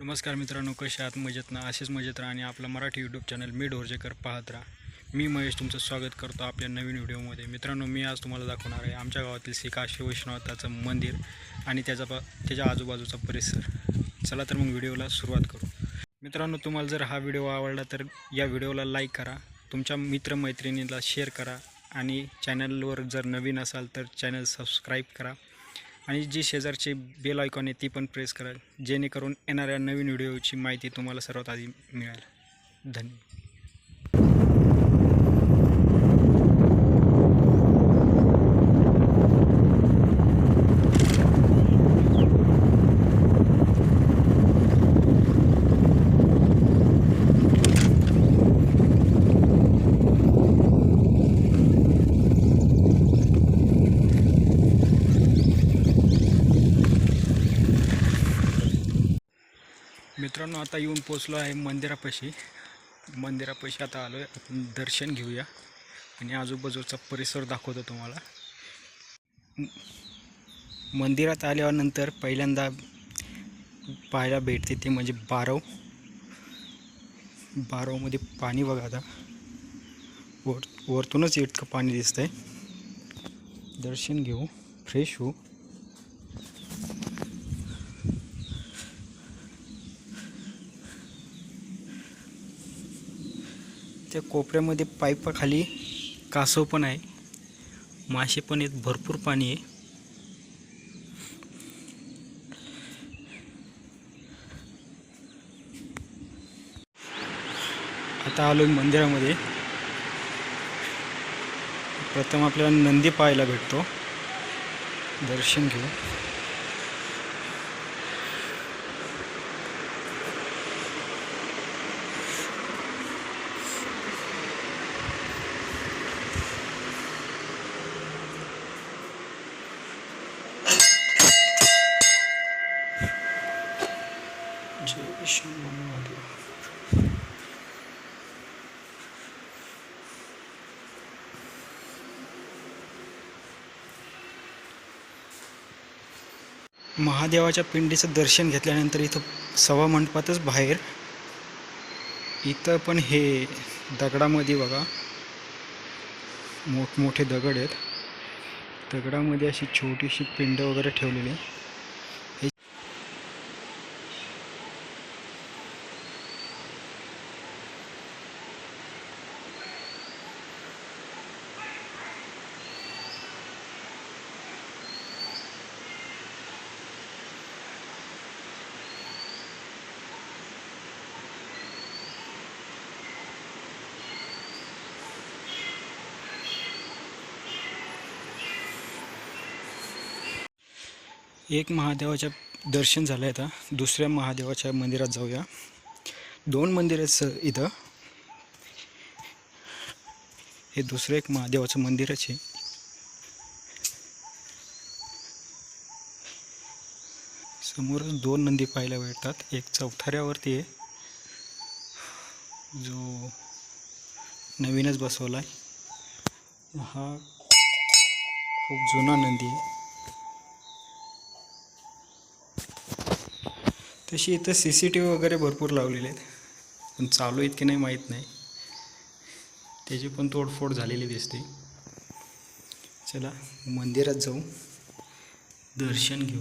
नमस्कार मित्रांनो कशा आहात? मजेत ना? असेच मजेत राहा आणि आपलं मराठी यूट्यूब चॅनल मी ढोरजेकर पाहत राहा. मी महेश तुमचं स्वागत करतो आपल्या नवीन व्हिडिओमध्ये. मित्रांनो मी आज तुम्हाला दाखवणार आहे आमच्या गावातील श्री काशी वैष्णवताचं मंदिर आणि त्याचा प त्याच्या आजूबाजूचा परिसर. चला तर मग व्हिडिओला सुरुवात करू. मित्रांनो तुम्हाला जर हा व्हिडिओ आवडला तर या व्हिडिओला लाईक करा तुमच्या मित्रमैत्रिणीला शेअर करा आणि चॅनलवर जर नवीन असाल तर चॅनल सबस्क्राईब करा. आणि जी शेजारची बेल आयकॉन आहे ती पण प्रेस करा. जेणेकरून येणाऱ्या नवीन व्हिडिओची माहिती तुम्हाला सर्वात आधी मिळेल. धन्यवाद मित्रांनो आता येऊन पोचलो आहे मंदिरापाशी. मंदिरापाशी आता आलो आहे आपण दर्शन घेऊया. आणि आजूबाजूचा परिसर दाखवतो तुम्हाला. मंदिरात आल्यानंतर पहिल्यांदा पाहायला भेटते ते म्हणजे बारव. बारवमध्ये पाणी बघा आता. वर वरतूनच इतकं पाणी दिसतंय. दर्शन घेऊ. फ्रेश होऊ. त्या कोपऱ्यामध्ये पाईपाखाली कासव पण आहे. मासे पण आहेत भरपूर पाणी आहे. आता आलो मंदिरामध्ये. प्रथम आपल्याला नंदी पाहायला भेटतो. दर्शन घेऊ. महादेवाच्या पिंडीचं दर्शन घेतल्यानंतर इथं सवा मंडपातच बाहेर. इथं पण हे दगडामध्ये बघा मोठमोठे दगड आहेत. दगडामध्ये अशी छोटीशी पिंड वगैरे ठेवलेली. एक महादेवाच्या दर्शन झालं आहे आता. दुसऱ्या महादेवाच्या मंदिरात जाऊया. दोन मंदिर आहेत स इथं. हे दुसरं एक महादेवाचं मंदिरच आहे. समोरच दोन नंदी पाहायला भेटतात. एक चौथाऱ्यावरती आहे. जो नवीनच बसवला आहे हा खूप जुना नंदी आहे. तशी इथं सी सी टी व्ही वगैरे भरपूर लावलेले आहेत. पण चालू आहेत की नाही माहीत नाही. त्याची पण तोडफोड झालेली दिसते. चला मंदिरात जाऊ. दर्शन घेऊ.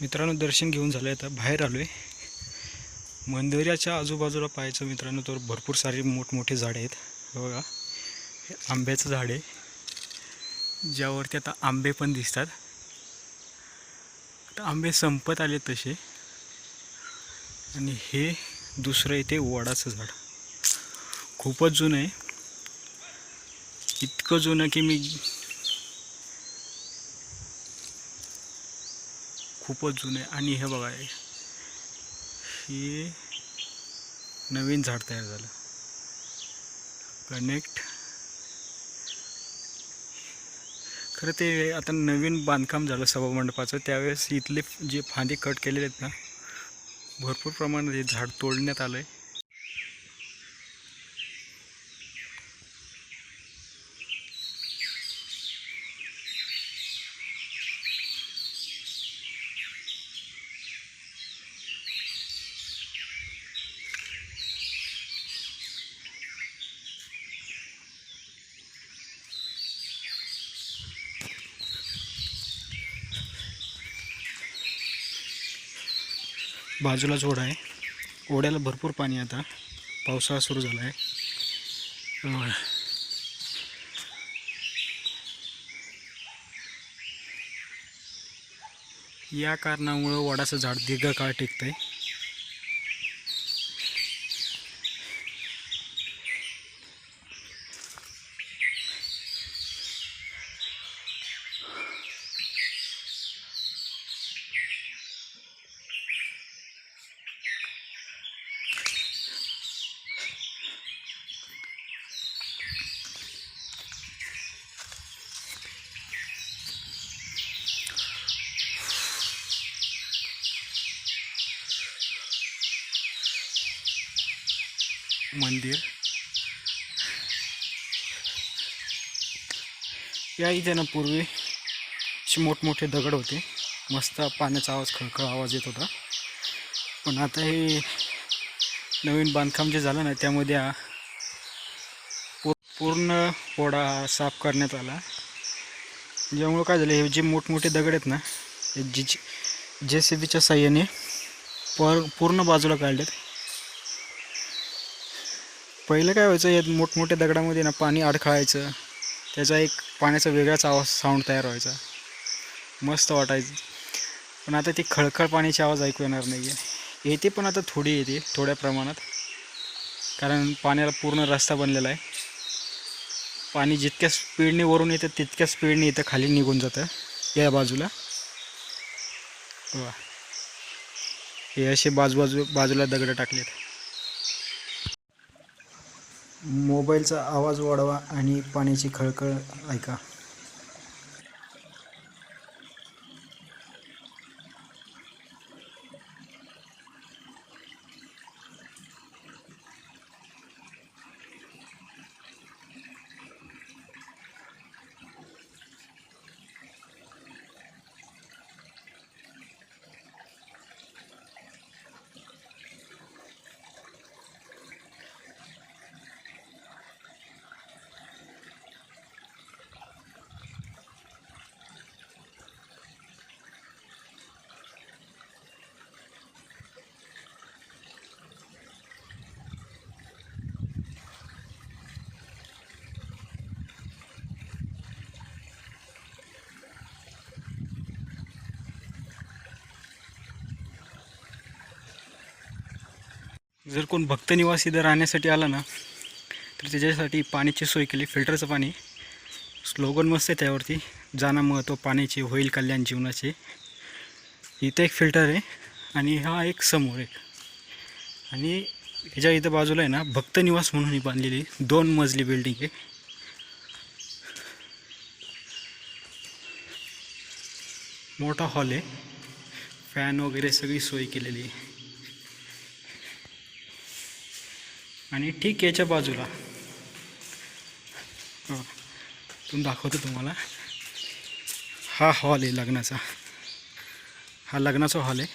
मित्रांनो दर्शन घेऊन झालं आता. बाहेर आलो आहे मंदिराच्या आजूबाजूला पाहायचं मित्रांनो तर भरपूर सारे मोठमोठे झाडे आहेत. बघा हे आंब्याचं झाड आहे. ज्यावरती आता आंबे पण दिसतात. आता आंबे संपत आले तसे. आणि हे दुसरं इथे वडाचं झाड. खूपच जुनं आहे. इतकं जुनं की मी खूपच जुनं आहे. आणि हे बघा हे हे नवीन झाड तयार झालं. कनेक्ट खरं ते आता नवीन बांधकाम झालं सभा मंडपाचं त्यावेळेस इथले जे फांदे कट केलेले आहेत ना भरपूर प्रमाणात हे झाड तोडण्यात आलं आहे बाजूलाच ओढा आहे. ओढ्याला भरपूर पाणी आता. पावसाळा सुरू झाला आहे या कारणामुळं वडाचं झाड दीर्घकाळ टिकतं आहे मंदिर. या इथे ना पूर्वी असे मोठमोठे दगड होते. मस्त पाण्याचा आवाज खळखळ आवाज येत होता. पण आता हे नवीन बांधकाम जे झालं ना त्यामध्ये पूर्ण पोडा साफ करण्यात आला. ज्यामुळं काय झालं हे जे मोठमोठे दगड आहेत ना हे जी जे सी बीच्या साह्याने पर पूर्ण बाजूला काढलेत. पहिलं काय व्हायचं या मोठमोठ्या दगडामध्ये ना पाणी अडखळायचं. त्याचा एक पाण्याचा वेगळाच आवाज साऊंड तयार व्हायचा. मस्त वाटायचं. पण आता ती खळखळ पाण्याची आवाज ऐकू येणार नाही आहे येते पण आता थोडी येते थोड्या प्रमाणात. कारण पाण्याला पूर्ण रस्ता बनलेला आहे. पाणी जितक्या स्पीडने वरून येतं तितक्या स्पीडने इथं खाली निघून जातं या बाजूला. वा हे असे बाजूबाजू बाजूला दगडं टाकलेत. मोबाईलचा आवाज वाढवा आणि पाण्याची खळखळ ऐका. जर कोण भक्त निवास इथं राहण्यासाठी आला ना तर त्याच्यासाठी पाण्याची सोय केली फिल्टरचं पाणी. स्लोगन मस्त आहे त्यावरती. जाणं महत्त्व पाण्याचे होईल कल्याण जीवनाचे. इथं एक फिल्टर आहे आणि हा एक समोर एक आणि ह्याच्या इथं बाजूला आहे ना भक्त निवास म्हणून ही बांधलेली दोन मजली बिल्डिंग आहे. मोठा हॉल आहे. फॅन वगैरे सगळी सोय केलेली आहे. आणि ठीक याच्या बाजूला. हो तुम्ही दाखवतो तुम्हाला. हा हॉल आहे लग्नाचा. हा लग्नाचा हॉल आहे.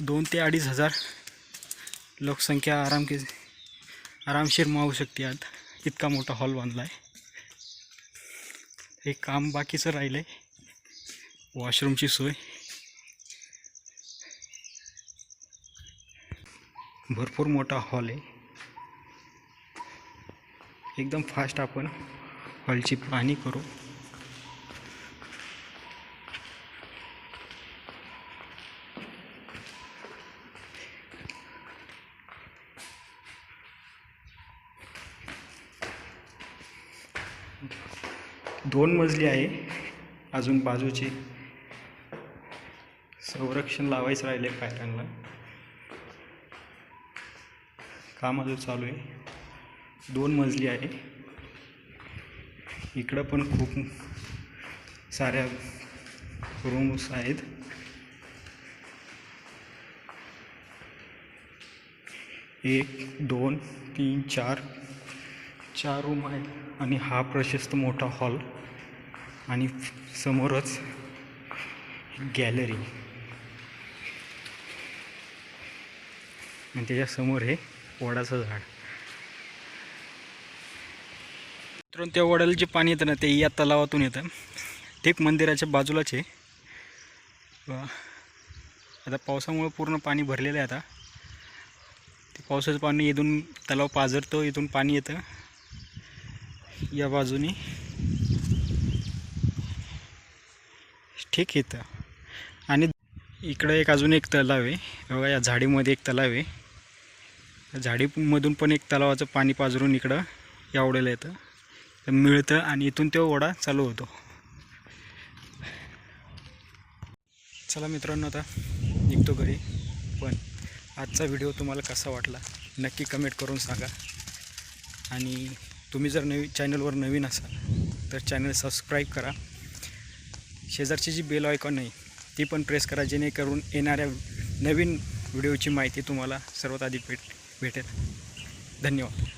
दोन ते अडीच हजार लोकसंख्या आराम के आरामशीर मावू शकते आत इतका मोठा हॉल बांधला आहे हे काम बाकीचं राहिलं आहे वॉशरूमची सोय. भरपूर मोठा हॉल आहे. एकदम फास्ट आपण हॉलची पाहणी करू. दोन मजली आहे. अजून बाजूची संरक्षण लावायचं राहिले पायऱ्यांना. काम अजून चालू आहे. दोन मजली आहे. इकडं पण खूप साऱ्या रूम्स आहेत. एक दोन तीन चार चार रूम आहेत. आणि हा प्रशस्त मोठा हॉल आणि समोरच गॅलरी आणि त्याच्यासमोर हे वडाचं झाड. मित्रांनो त्या वडाला जे पाणी येतं ना ते या तलावातून येतं. ठीक मंदिराच्या बाजूलाच आहे. आता पावसामुळं पूर्ण पाणी भरलेलं आहे आता. ते पावसाचं पाणी इथून तलाव पाझरतो इथून पाणी येतं. या बाजूनी. ठीक येतं आणि इकडं एक अजून एक तलाव आहे. बघा या झाडीमध्ये एक तलाव आहे. झाडीमधून पण एक तलावाचं पाणी पाजरून इकडं यावडेला येतं. तर मिळतं आणि इथून तो ओढा चालू होतो. चला मित्रांनो आता निघतो घरी. पण आजचा व्हिडिओ तुम्हाला कसा वाटला नक्की कमेंट करून सांगा. आणि तुम्ही जर नवी चॅनलवर नवीन असाल तर चॅनल सबस्क्राईब करा. शेजारची जी बेल आयकॉन आहे ती पण प्रेस करा जेणेकरून येणाऱ्या नवीन व्हिडिओची माहिती तुम्हाला सर्वात आधी भेट भेटेल. धन्यवाद.